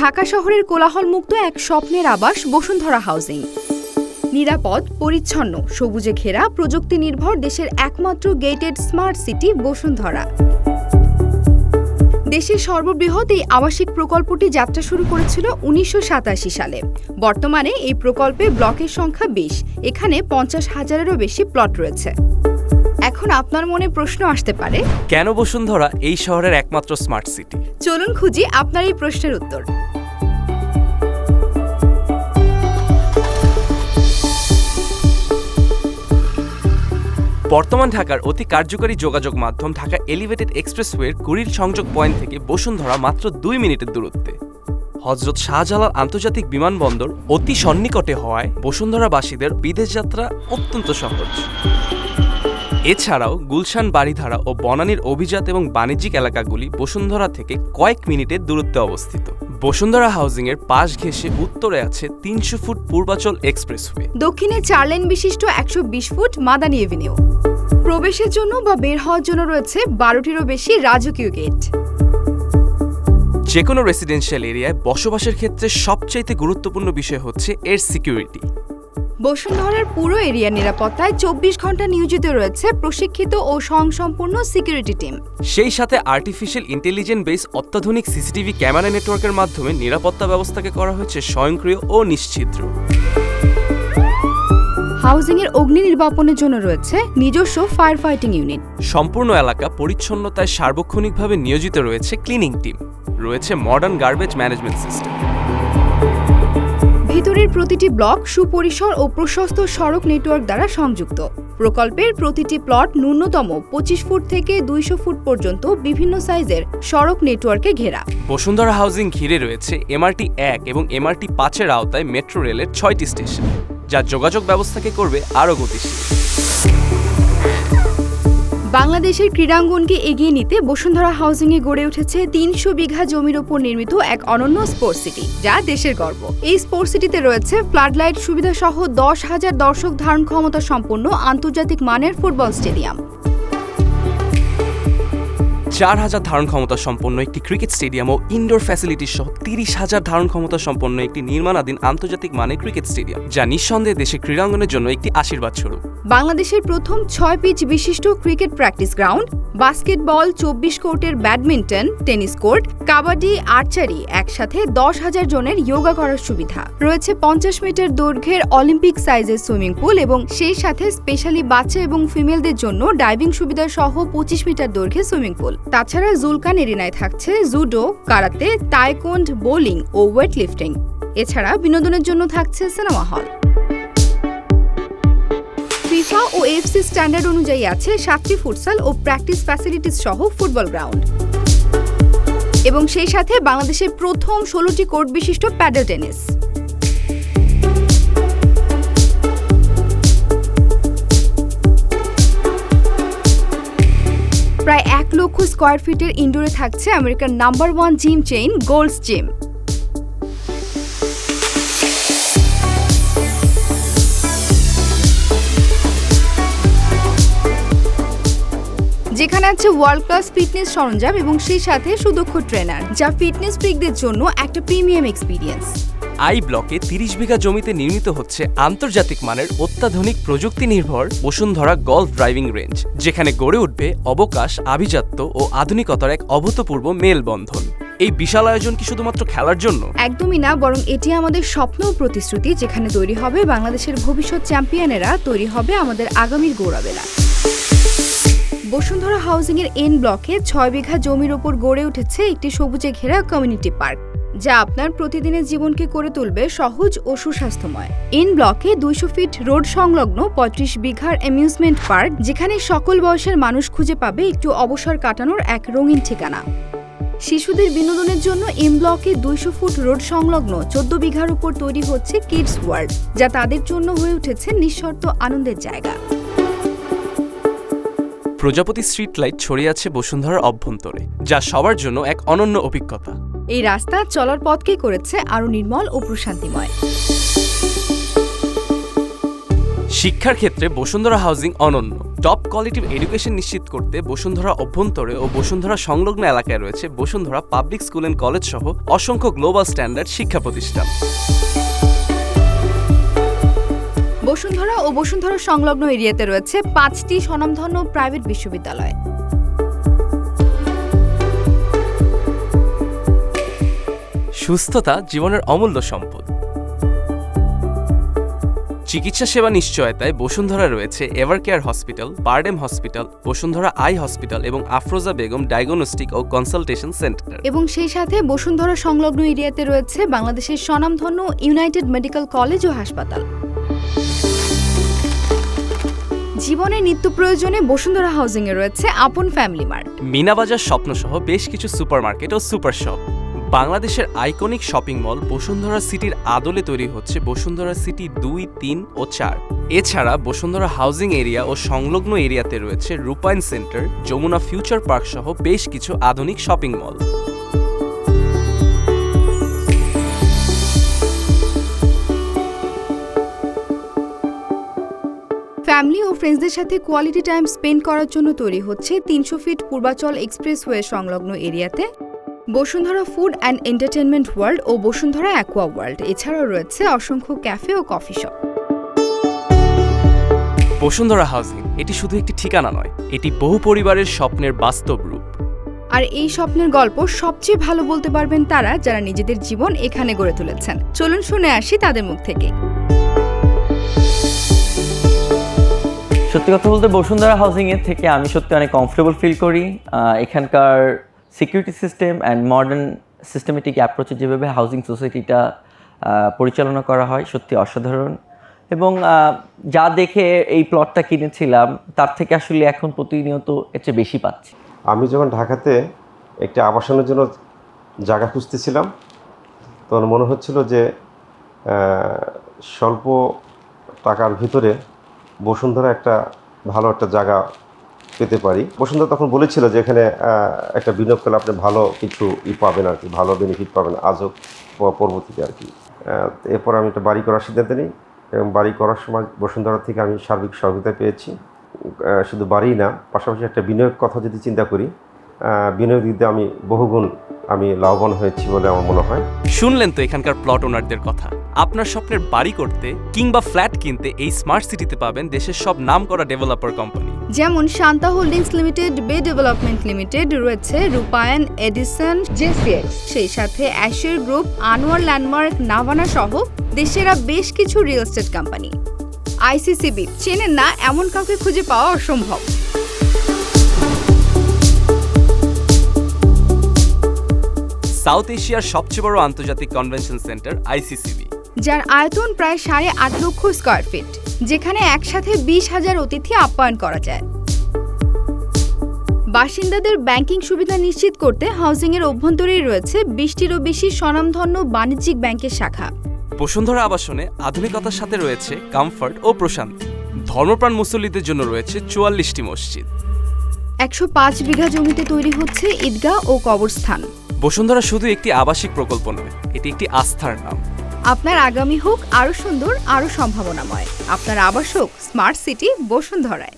ঢাকা শহরের কোলাহলমুক্ত এক স্বপ্নের আবাস বসুন্ধরা হাউজিং। নিরাপদ পরিচ্ছন্ন সবুজে ঘেরা প্রযুক্তি নির্ভর দেশের একমাত্র গেটেড স্মার্ট সিটি বসুন্ধরা। দেশের সর্ববৃহৎ এই আবাসিক প্রকল্পটি যাত্রা শুরু করেছিল উনিশশো সাতাশি সালে। বর্তমানে এই প্রকল্পে ব্লকের সংখ্যা বিশ এখানে পঞ্চাশ হাজারেরও বেশি প্লট রয়েছে। এখন আপনার মনে প্রশ্ন আসতে পারে কেন বসুন্ধরা এই শহরের একমাত্র স্মার্ট সিটি? চলুন খুঁজি আপনার এই প্রশ্নের উত্তর। বর্তমান ঢাকার অতি কার্যকরী যোগাযোগ মাধ্যম ঢাকা এলিভেটেড এক্সপ্রেসওয়ের কুড়িল সংযোগ পয়েন্ট থেকে বসুন্ধরা মাত্র দুই মিনিটের দূরত্বে। হজরত শাহজালাল আন্তর্জাতিক বিমানবন্দর অতি সন্নিকটে হওয়ায় বসুন্ধরাবাসীদের বিদেশ যাত্রা অত্যন্ত সহজ। এছাড়াও গুলশান বাড়িধারা ও বনানীর অভিজাত এবং বাণিজ্যিক এলাকাগুলি বসুন্ধরা থেকে কয়েক মিনিটের দূরত্বে অবস্থিত। বসুন্ধরা হাউজিং এর পাশ ঘেঁষে উত্তরে আছে তিনশো ফুট পূর্বাচল এক্সপ্রেসওয়ে। দক্ষিণে চার লেন বিশিষ্ট একশো বিশ ফুট মাদানি এভিনিউ। প্রবেশের জন্য বা বের হওয়ার জন্য রয়েছে বারোটিরও বেশি রাজকীয় গেট। যে কোনো রেসিডেন্সিয়াল এরিয়ায় বসবাসের ক্ষেত্রে সবচাইতে গুরুত্বপূর্ণ বিষয় হচ্ছে এর সিকিউরিটি বসুন্ধরার পুরো এরিয়ার নিরাপত্তায় চব্বিশ ঘণ্টা নিয়োজিত রয়েছে প্রশিক্ষিত ও স্বয়ংসম্পূর্ণ সিকিউরিটি টিম। সেই সাথে আর্টিফিশিয়াল ইন্টেলিজেন্ট বেস অত্যাধুনিক সিসিটিভি ক্যামেরা নেটওয়ার্কের মাধ্যমে নিরাপত্তা ব্যবস্থাকে করা হয়েছে স্বয়ংক্রিয় ও নিশ্ছিদ্র হাউজিং এর অগ্নি নির্বাপনের জন্য রয়েছে নিজস্ব ফায়ার ফাইটিং ইউনিট সম্পূর্ণ এলাকা পরিচ্ছন্নতায় সার্বক্ষণিকভাবে নিয়োজিত রয়েছে ক্লিনিং টিম রয়েছে মডার্ন গার্বেজ ম্যানেজমেন্ট সিস্টেম ভিতরের প্রতিটি ব্লক সুপরিসর ও প্রশস্ত সড়ক নেটওয়ার্ক দ্বারা সংযুক্ত। প্রকল্পের প্রতিটি প্লট ন্যূনতম পঁচিশ ফুট থেকে দুইশো ফুট পর্যন্ত বিভিন্ন সাইজের সড়ক নেটওয়ার্কে ঘেরা। বসুন্ধরা হাউজিং ঘিরে রয়েছে এমআরটি এক এবং এমআরটি পাঁচের আওতায় মেট্রো রেলের ছয়টি স্টেশন, যা যোগাযোগ ব্যবস্থাকে করবে আরও গতিশীল। বাংলাদেশের ক্রীড়াঙ্গনকে এগিয়ে নিতে বসুন্ধরা হাউজিংয়ে গড়ে উঠেছে তিনশো বিঘা জমির ওপর নির্মিত এক অনন্য স্পোর্টস সিটি, যা দেশের গর্ব। এই স্পোর্টস সিটিতে রয়েছে ফ্লাডলাইট সুবিধা সহ দশ হাজার দর্শক ধারণ ক্ষমতা সম্পন্ন আন্তর্জাতিক মানের ফুটবল স্টেডিয়াম। চার হাজার ধারণ ক্ষমতা সম্পন্ন একটি ক্রিকেট স্টেডিয়াম ও ইনডোর ফ্যাসিলিটি সহ তিরিশ হাজার ধারণ ক্ষমতা সম্পন্ন একটি নির্মাণাধীন আন্তর্জাতিক মানের ক্রিকেট স্টেডিয়াম, যা নিঃসন্দেহে দেশের ক্রীড়াঙ্গনের জন্য একটি আশীর্বাদ স্বরূপ বাংলাদেশের প্রথম ছয় পিচ বিশিষ্ট ক্রিকেট প্র্যাকটিস গ্রাউন্ড বাস্কেটবল চব্বিশ কোর্টের badminton, tennis court, kabaddi, archery একসাথে দশ হাজার জনের যোগা করার সুবিধা। রয়েছে পঞ্চাশ মিটার দৈর্ঘ্যের অলিম্পিক সাইজের সুইমিং পুল এবং সেই সাথে স্পেশালি বাচ্চা এবং ফিমেলদের জন্য ডাইভিং সুবিধা সহ পঁচিশ মিটার দৈর্ঘ্যের সুইমিং পুল। তাছাড়া জুলকান এরিনায় থাকছে জুডো, কারাতে, তাইকোন্ড, বোলিং ও ওয়েট লিফটিং এছাড়া বিনোদনের জন্য থাকছে সিনেমা হল। ফিফা ও এফসি স্ট্যান্ডার্ড অনুযায়ী আছে সাতটি ফুটসাল ও প্র্যাকটিস ফ্যাসিলিটিস সহ ফুটবল গ্রাউন্ড। এবং সেই সাথে বাংলাদেশের প্রথম ষোলোটি কোর্ট বিশিষ্ট প্যাডেল টেনিস। প্রায় এক লক্ষ স্কোয়ার ফিটের ইনডোরে থাকছে আমেরিকার number one gym chain Gold's gym. যেখানে আছে ওয়ার্ল্ড ক্লাস ফিটনেস সরঞ্জাম এবং সেই সাথে সুদক্ষ ট্রেনার যা ফিটনেস ফ্রিকদের জন্য একটা প্রিমিয়াম এক্সপিরিয়েন্স আই ব্লকে তিরিশ বিঘা জমিতে নির্মিত হচ্ছে আন্তর্জাতিক মানের অত্যাধুনিক প্রযুক্তি নির্ভর বসুন্ধরা গলফ ড্রাইভিং রেঞ্জ যেখানে গড়ে উঠবে অবকাশ আভিজাত্য ও আধুনিকতার এক অভূতপূর্ব মেলবন্ধন। এই বিশাল আয়োজন কি শুধুমাত্র খেলার জন্য? একদমই না বরং এটি আমাদের স্বপ্ন ও প্রতিশ্রুতি যেখানে তৈরি হবে বাংলাদেশের ভবিষ্যৎ চ্যাম্পিয়নেরা তৈরি হবে আমাদের আগামীর গৌরবেরা বসুন্ধরা হাউজিং এর এন ব্লকে ছয় বিঘা জমির ওপর গড়ে উঠেছে একটি সবুজে ঘেরা কমিউনিটি পার্ক যা আপনার প্রতিদিনের জীবনকে করে তুলবে সহজ ও সুস্বাস্থ্যময়। এন ব্লকে দুইশো ফিট রোড সংলগ্ন পঁয়ত্রিশ বিঘার অ্যামিউজমেন্ট পার্ক যেখানে সকল বয়সের মানুষ খুঁজে পাবে একটু অবসর কাটানোর এক রঙিন ঠিকানা। শিশুদের বিনোদনের জন্য এম ব্লকে দুইশো ফুট রোড সংলগ্ন চোদ্দ বিঘার উপর তৈরি হচ্ছে কিডস ওয়ার্ল্ড যা তাদের জন্য হয়ে উঠেছে নিঃশর্ত আনন্দের জায়গা। প্রজাপতি স্ট্রিট লাইট ছড়িয়ে আছে বসুন্ধরার অভ্যন্তরে যা সবার জন্য এক অনন্য অভিজ্ঞতা। এই রাস্তা চলার পথকে করেছে আরও নির্মল ও প্রশান্তিময়। শিক্ষার ক্ষেত্রে বসুন্ধরা হাউজিং অনন্য। টপ কোয়ালিটিভ এডুকেশন নিশ্চিত করতে বসুন্ধরা অভ্যন্তরে ও বসুন্ধরা সংলগ্ন এলাকায় রয়েছে Bashundhara public school and college সহ অসংখ্য গ্লোবাল স্ট্যান্ডার্ড শিক্ষা প্রতিষ্ঠান। বসুন্ধরা ও বসুন্ধরা সংলগ্ন এরিয়াতে রয়েছে পাঁচটি স্বনামধন্য প্রাইভেট বিশ্ববিদ্যালয়। সুস্থতা জীবনের অমূল্য সম্পদ। চিকিৎসা সেবা নিশ্চয়তায় বসুন্ধরা রয়েছে Evercare hospital Birdem hospital Bashundhara eye hospital এবং আফরোজা বেগম ডায়াগনস্টিক ও কনসালটেশন সেন্টার এবং সেই সাথে বসুন্ধরা সংলগ্ন এরিয়াতে রয়েছে বাংলাদেশের স্বনামধন্য ইউনাইটেড মেডিকেল কলেজ ও হাসপাতাল। জীবনের নিত্য প্রয়োজনে বসুন্ধরা হাউজিং এ রয়েছে আপন ফ্যামিলি মার্ট। মিনাবাজার স্বপ্নসহ বেশ কিছু সুপারমার্কেট ও সুপার শপ। বাংলাদেশের আইকনিক শপিং মল বসুন্ধরা সিটির আদলে তৈরি হচ্ছে বসুন্ধরা সিটি দুই, তিন ও চার। এছাড়া বসুন্ধরা হাউজিং এরিয়া ও সংলগ্ন এরিয়াতে রয়েছে রূপায়ণ সেন্টার, যমুনা ফিউচার পার্ক সহ বেশ কিছু আধুনিক শপিং মল। ফ্যামিলি ও ফ্রেন্ডসদের সাথে কোয়ালিটি টাইম স্পেন্ড করার জন্য তৈরি হচ্ছে তিনশো ফিট পূর্বাচল এক্সপ্রেসওয়ে সংলগ্ন এরিয়াতে। Bashundhara food and entertainment world O Bashundhara aqua world. এছাড়াও রয়েছে অসংখ্য ক্যাফে ও কফি শপ। বসুন্ধরা হাউজিং এটি শুধু একটি ঠিকানা নয় এটি বহু পরিবারের স্বপ্নের বাস্তব রূপ। আর এই স্বপ্নের গল্প সবচেয়ে ভালো বলতে পারবেন তারা যারা নিজেদের জীবন এখানে গড়ে তুলেছেন। চলুন শুনে আসি তাদের মুখ থেকে। সত্যি কথা বলতে বসুন্ধরা হাউজিং এর থেকে আমি সত্যি অনেক কমফোর্টেবল ফিল করি। এখানকার security system and modern systematic অ্যাপ্রোচে যেভাবে হাউজিং সোসাইটিটা পরিচালনা করা হয় সত্যি অসাধারণ। এবং যা দেখে এই প্লটটা কিনেছিলাম, তার থেকে আসলে এখন প্রতিনিয়ত এর চেয়ে বেশি পাচ্ছি। আমি যখন ঢাকাতে একটি আবাসনের জন্য জায়গা খুঁজতেছিলাম, তখন মনে হচ্ছিল যে স্বল্প টাকার ভিতরে বসুন্ধরা একটা ভালো একটা জায়গা পেতে পারি। বসুন্ধরা তখন বলেছিল যে এখানে একটা বিনিয়োগ করলে আপনি ভালো কিছু ই পাবেন আর কি, ভালো বেনিফিট পাবেন আজও পরবর্তীতে আর কি। এরপর আমি একটা বাড়ি করার সিদ্ধান্ত নিই এবং বাড়ি করার সময় বসুন্ধরা থেকে আমি সার্বিক সহযোগিতা পেয়েছি। শুধু বাড়ি না, পাশাপাশি একটা বিনিয়োগ কথা যদি চিন্তা করি বিনিয়োগ দিতে আমি বহুগুণ আমি লাভবান হয়েছি বলে আমার মনে হয়। শুনলেন তো এখানকার প্লট ওনারদের কথা। আপনার স্বপ্নের বাড়ি করতে কিংবা ফ্ল্যাট কিনতে এই স্মার্ট সিটিতে পাবেন দেশের সব নামকরা ডেভেলপার কোম্পানি যেমন Shanta holdings limited bay development limited রয়েছে রূপায়ণ এডিসন জেসিএক্স সেই সাথে অ্যাশের গ্রুপ আনোয়ার ল্যান্ডমার্ক নাভানা সহ দেশেরা বেশ কিছু রিয়েল এস্টেট কোম্পানি আইসিসিবি চেনেন না এমন কাউকে খুঁজে পাওয়া অসম্ভব। সাউথ এশিয়ার সবচেয়ে বড় আন্তর্জাতিক কনভেনশন সেন্টার আইসিসিবি যার আয়তন প্রায় সাড়ে আট লক্ষ স্কোয়ার ফিট যেখানে একসাথে বিশ হাজার অতিথি আপ্যায়ন করা যায়। বাসিন্দাদের ব্যাংকিং সুবিধা নিশ্চিত করতে হাউজিংয়ের অভ্যন্তরেই রয়েছে বিশটিরও বেশি স্বনামধন্য বাণিজ্যিক ব্যাংকের শাখা। বসুন্ধরা আবাসনে আধুনিকতার সাথে রয়েছে কমফর্ট ও প্রশান্তি। ধর্মপ্রাণ মুসল্লিদের জন্য রয়েছে চুয়াল্লিশটি মসজিদ। একশো পাঁচ বিঘা জমিতে তৈরি হচ্ছে ঈদগাহ ও কবরস্থান। বসুন্ধরা শুধু একটি আবাসিক প্রকল্প নয় এটি একটি আস্থার নাম। আপনার আগামী হোক আরও সুন্দর আরও সম্ভাবনাময়। আপনার আবাসক স্মার্ট সিটি বসুন্ধরায়।